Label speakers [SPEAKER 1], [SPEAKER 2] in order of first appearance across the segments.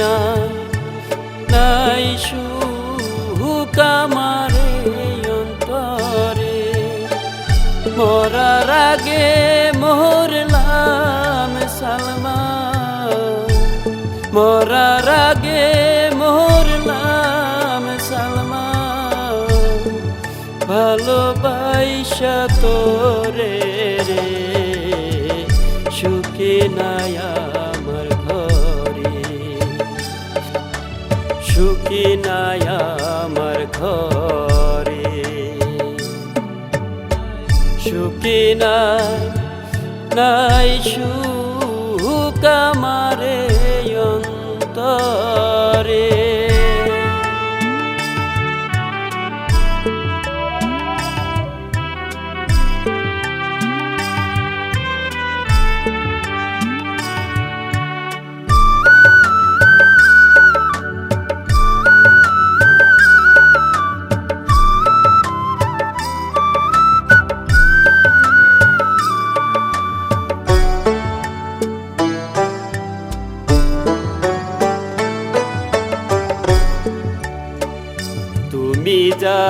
[SPEAKER 1] না, নাই সুখ আমারে অন্তরে। মরার আগে মরলাম সালমা মরার আগে মরলাম সালমা ভালোবাসা তোরে রে, সুখী নাই সুখী নাই আমার ঘরে। সুখী নাই নাই সুখ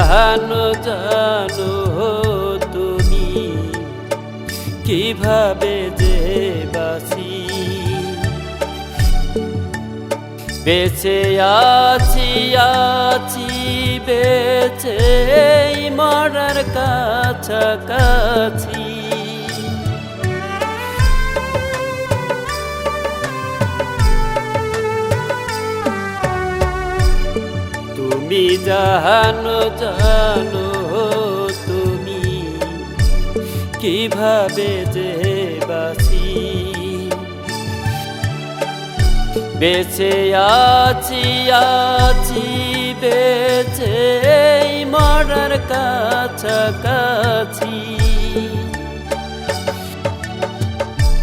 [SPEAKER 1] জানো জানো তুমি কীভাবে যে বাসি? বেঁচে আছি আছি বেঁচে মরার কাছাকাছি। জানো জানো তুমি। কীভাবে যে বাসি বেঁচে আছি আছি, বেঁচে মরার কাছাকাছি।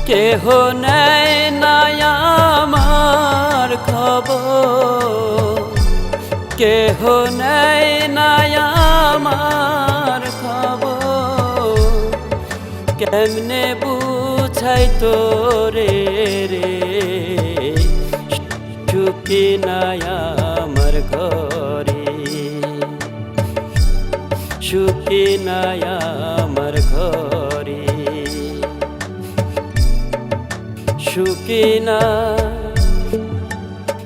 [SPEAKER 1] কেহ নেয় না আমার খবর। কেহ নেয় আমার খবর। কেমনে বুঝাই তোরে রে? সুখী নাই আমার ঘরে। সুখী নাই আমার ঘরে। সুখী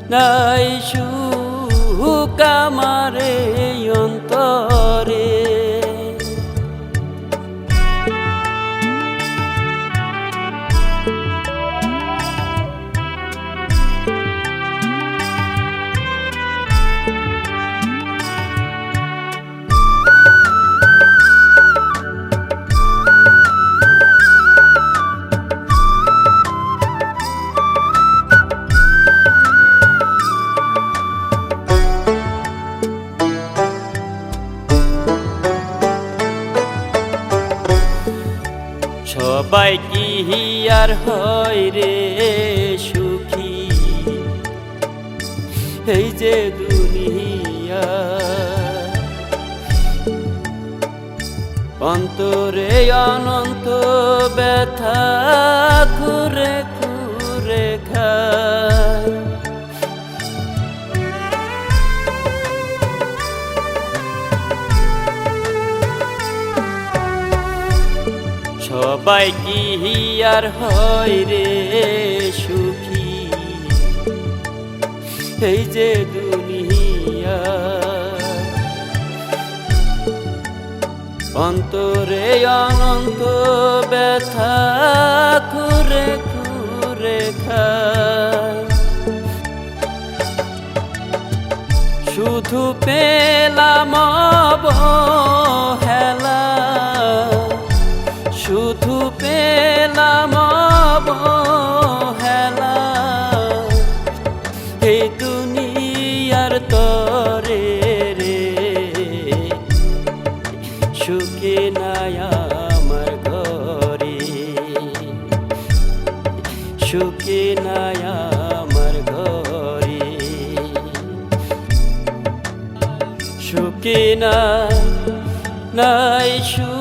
[SPEAKER 1] নাই সুখ আমারে অন্তরে সবাই কি হিয়ার হয় রে সুখী? এই যে দুনিয়া অন্তরে অনন্ত ব্যথা সবাই কি আর হয় রে সুখী? এই যে দুনিয়া, অন্তরে অনন্ত ব্যথা খুরে খুরে খায়। শুধু পেলাম হেলা শুধু নাই নাই সু